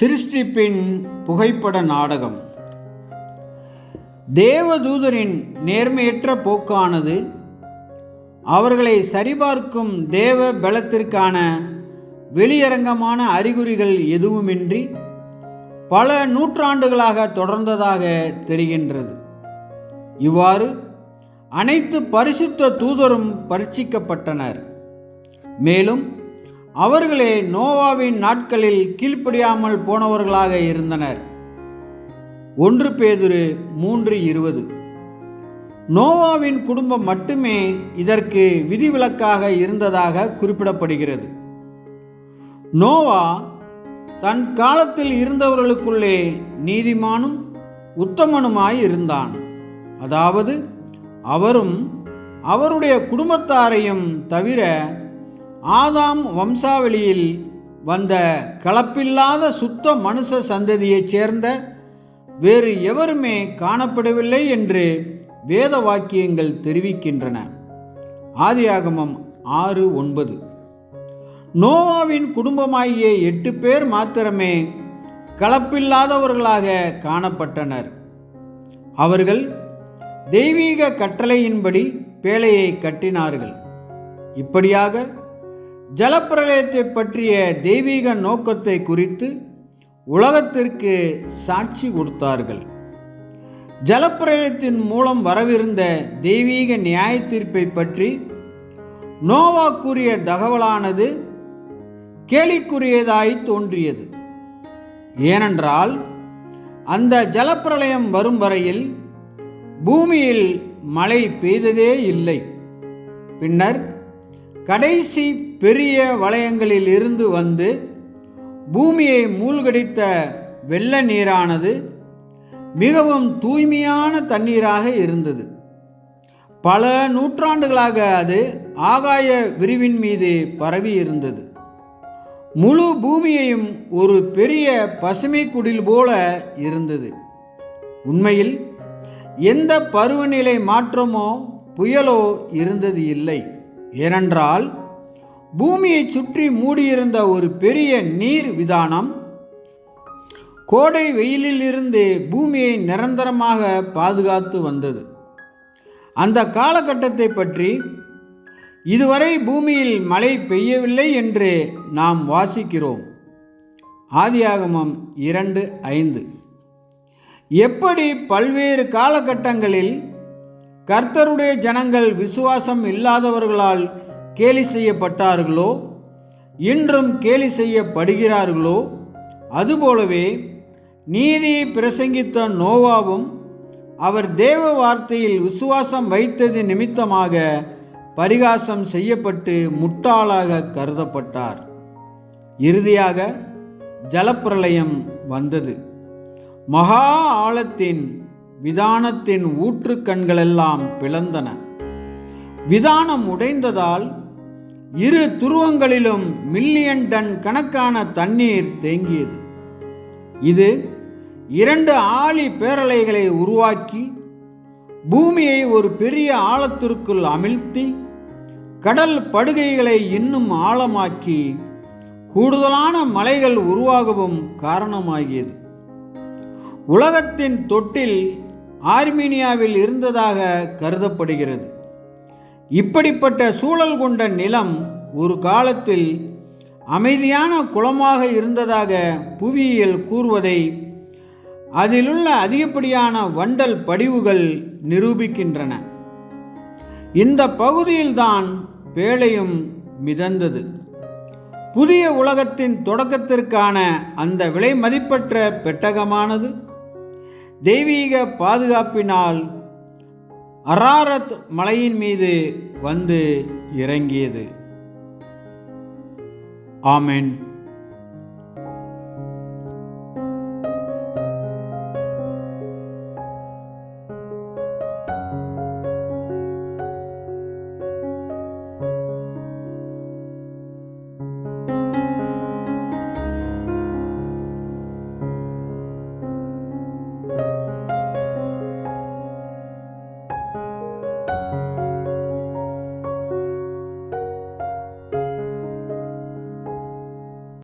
சிருஷ்டிப்பின் புகைப்பட நாடகம். தேவதூதரின் நேர்மையற்ற போக்கானது அவர்களை சரிபார்க்கும் தேவ பலத்திற்கான வெளியரங்கமான அறிகுறிகள் எதுவுமின்றி பல நூற்றாண்டுகளாக தொடர்ந்ததாக தெரிகின்றது. இவ்வாறு அனைத்து பரிசுத்த தூதரும் பரீட்சிக்கப்பட்டனர். மேலும் அவர்களே நோவாவின் நாட்களில் கீழ்ப்படியாமல் போனவர்களாக இருந்தனர். ஒன்று பேதுரு மூன்று இருபது. நோவாவின் குடும்பம் மட்டுமே இதற்கு விதிவிலக்காக இருந்ததாக குறிப்பிடப்படுகிறது. நோவா தன் காலத்தில் இருந்தவர்களுக்குள்ளே நீதிமானும் உத்தமனுமாய் இருந்தான். அதாவது அவரும் அவருடைய குடும்பத்தாரையும் தவிர ஆதாம் வம்சாவளியில் வந்த கலப்பில்லாத சுத்த மனுஷ சந்ததியைச் சேர்ந்த வேறு எவருமே காணப்படவில்லை என்று வேத வாக்கியங்கள் தெரிவிக்கின்றன. ஆதியாகமம் ஆறு ஒன்பது. நோவாவின் குடும்பமாகிய எட்டு பேர் மாத்திரமே கலப்பில்லாதவர்களாக காணப்பட்டனர். அவர்கள் தெய்வீக கட்டளையின்படி பேழையை கட்டினார்கள். இப்படியாக ஜலப்பிரளயத்தை பற்றிய தெய்வீக நோக்கத்தை குறித்து உலகத்திற்கு சாட்சி கொடுத்தார்கள். ஜலப்பிரளயத்தின் மூலம் வரவிருந்த தெய்வீக நியாய தீர்ப்பை பற்றி நோவா கூறிய தகவலானது கேலிக்குரியதாய் தோன்றியது. ஏனென்றால் அந்த ஜலப்பிரளயம் வரும் வரையில் பூமியில் மழை பெய்ததே இல்லை. பின்னர் கடைசி பெரிய வளையங்களில் இருந்து வந்து பூமியை மூழ்கடித்த வெள்ள நீரானது மிகவும் தூய்மையான தண்ணீராக இருந்தது. பல நூற்றாண்டுகளாக அது ஆகாய விரிவின் மீது பரவி இருந்தது. முழு பூமியையும் ஒரு பெரிய பசுமை குடில் போல இருந்தது. உண்மையில் எந்த பருவநிலை மாற்றமோ புயலோ இருந்தது இல்லை. ஏனென்றால் பூமியை சுற்றி மூடியிருந்த ஒரு பெரிய நீர் விதானம் கோடை வெயிலிலிருந்து பூமியை நிரந்தரமாக பாதுகாத்து வந்தது. அந்த காலகட்டத்தை பற்றி இதுவரை பூமியில் மழை பெய்யவில்லை என்று நாம் வாசிக்கிறோம். ஆதியாகமம் இரண்டு ஐந்து. எப்படி பல்வேறு காலகட்டங்களில் கர்த்தருடைய ஜனங்கள் விசுவாசம் இல்லாதவர்களால் கேலி செய்யப்பட்டார்களோ? இன்றும் கேலி செய்யப்படுகிறார்களோ? அதுபோலவே நீதியை பிரசங்கித்த நோவாவும் அவர் தேவ வார்த்தையில் விசுவாசம் வைத்தது நிமித்தமாக பரிகாசம் செய்யப்பட்டு முட்டாளாக கருதப்பட்டார். இறுதியாக ஜலப்பிரளயம் வந்தது. மகா ஆழத்தின் விதானத்தின் ஊற்றுக்கண்களெல்லாம் பிளந்தன. விதானம் உடைந்ததால் இரு துருவங்களிலும் மில்லியன் டன் கணக்கான தண்ணீர் தேங்கியது. இது இரண்டு ஆழி பேரலைகளை உருவாக்கி பூமியை ஒரு பெரிய ஆழத்திற்குள் அமிழ்த்தி கடல் படுகைகளை இன்னும் ஆழமாக்கி கூடுதலான மலைகள் உருவாகவும் காரணமாகியது. உலகத்தின் தொட்டில் ஆர்மீனியாவில் இருந்ததாக கருதப்படுகிறது. இப்படிப்பட்ட சூழல் கொண்ட நிலம் ஒரு காலத்தில் அமைதியான குளமாக இருந்ததாக புவியியல் கூறுவதை அதிலுள்ள அதிகப்படியான வண்டல் படிவுகள் நிரூபிக்கின்றன. இந்த பகுதியில்தான் பேழையும் மிதந்தது. புதிய உலகத்தின் தொடக்கத்திற்கான அந்த விலை மதிப்பற்ற பெட்டகமானது. தெய்வீக பாதுகாப்பினால் அராரத் மலையின் மீது வந்து இறங்கியது. ஆமென்.